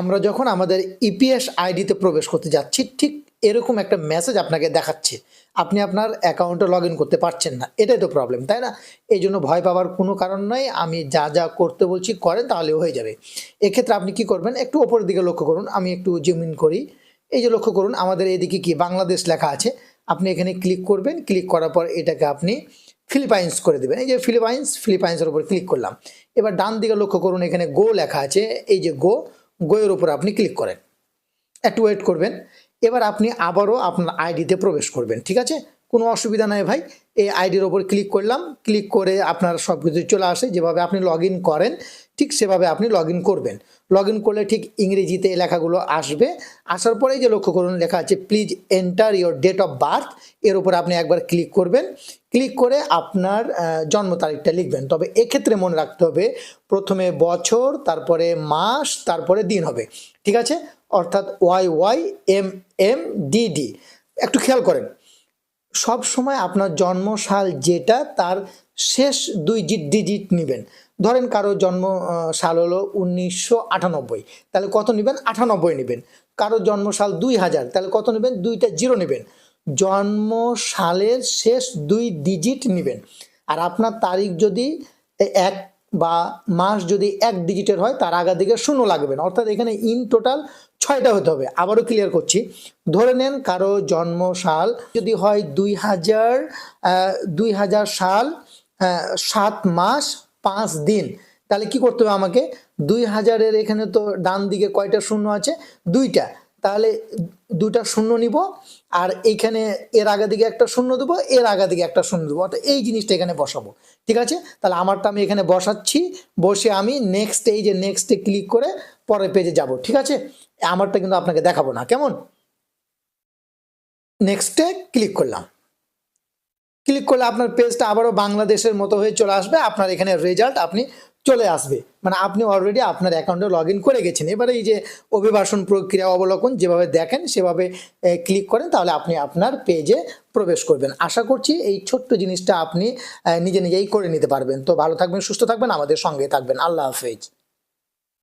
আমরা যখন আমাদের ইপিএস আইডিতে প্রবেশ করতে যাচ্ছি, ঠিক এরকম একটা মেসেজ আপনাকে দেখাচ্ছে। আপনি আপনার অ্যাকাউন্টে লগ করতে পারছেন না। এটাই তো প্রবলেম তাই না? এই জন্য ভয় পাওয়ার কোনো কারণ নয় আমি যা যা করতে বলছি, করেন তাহলে হয়ে যাবে। এক্ষেত্রে আপনি কি করবেন? একটু ওপরের দিকে লক্ষ্য করুন। আমি একটু জুম ইন করি। এই যে লক্ষ্য করুন, আমাদের এদিকে কি বাংলাদেশ লেখা আছে। আপনি এখানে ক্লিক করবেন। ক্লিক করার পর এটাকে আপনি ফিলিপাইন্স করে দেবেন। এই যে ফিলিপাইন্স ফিলিপাইন্সের উপর ক্লিক করলাম। এবার ডান দিকে লক্ষ্য করুন, এখানে গো লেখা আছে। এই যে গো গোয়ের উপর আপনি ক্লিক করেন। একটু ওয়েট করবেন। এবার আপনি আবারও আপনার আইডিতে প্রবেশ করবেন, ঠিক আছে? কোনো অসুবিধা নাই ভাই। এই আইডির ওপর ক্লিক করলাম। ক্লিক করে আপনার সব কিছু চলে আসে। যেভাবে আপনি লগ করেন, ঠিক সেভাবে আপনি লগ করবেন। লগ করলে ঠিক ইংরেজিতে লেখাগুলো আসবে। আসার পরেই যে লক্ষ্য করুন, লেখা আছে please enter your date of birth এর উপর আপনি একবার ক্লিক করবেন। ক্লিক করে আপনার জন্ম তারিখটা লিখবেন। তবে এক্ষেত্রে মনে রাখতে হবে, প্রথমে বছর, তারপরে মাস, তারপরে দিন হবে। ঠিক আছে? অর্থাৎ Y Y M M D একটু খেয়াল করেন। সব সময় আপনার জন্মসাল যেটা, তার শেষ দুই ডিজিট নেবেন। ধরেন কারও জন্ম সাল হলো উনিশশো আটানব্বই, তাহলে কত নেবেন? আটানব্বই নেবেন। কারও জন্মসাল দুই হাজার, তাহলে কত নেবেন? দুইটা জিরো নেবেন। জন্ম সালের শেষ দুই ডিজিট নেবেন। আর আপনার তারিখ যদি এক বা মাস যদি এক ডিজিটের হয়, তার আগা দিকে শূন্য লাগবে অর্থাৎ এখানে ইন টোটাল ছয়টা হতে হবে। আবারও ক্লিয়ার করছি। ধরে নেন কারও জন্ম সাল যদি হয় দুই হাজার দুই হাজার সাল সাত মাস, পাঁচ দিন, তাহলে কি করতে হবে আমাকে? দুই হাজারের এখানে তো ডান দিকে কয়টা শূন্য আছে? দুইটা। তাহলে দুইটা শূন্য নিব, আর এইখানে এর আগা দিকে একটা শূন্য দেবো, এর আগা দিকে একটা শূন্য দেবো। অর্থাৎ এই জিনিসটা এখানে বসাবো। ঠিক আছে? তাহলে আমারটা আমি এখানে বসাচ্ছি। বসে আমি নেক্সট এই যে নেক্সটে ক্লিক করে পরের পেজে যাব। ঠিক আছে? আমারটা কিন্তু আপনাকে দেখাবো না, কেমন? নেক্সটে ক্লিক করলাম। ক্লিক করলে আপনার পেজটা আবারও বাংলাদেশের মতো হয়ে চলে আসবে, আপনার এখানে রেজাল্ট আপনি চলে আসবে। মানে আপনি অলরেডি আপনার অ্যাকাউন্টে লগ করে গেছেন। এবারে এই যে অভিবাসন প্রক্রিয়া অবলোকন যেভাবে দেখেন, সেভাবে ক্লিক করেন, তাহলে আপনি আপনার পেজে প্রবেশ করবেন। আশা করছি এই ছোট্ট জিনিসটা আপনি নিজে নিজেই করে নিতে পারবেন। তো ভালো থাকবেন, সুস্থ থাকবেন, আমাদের সঙ্গে থাকবেন। আল্লাহ হাফেজ।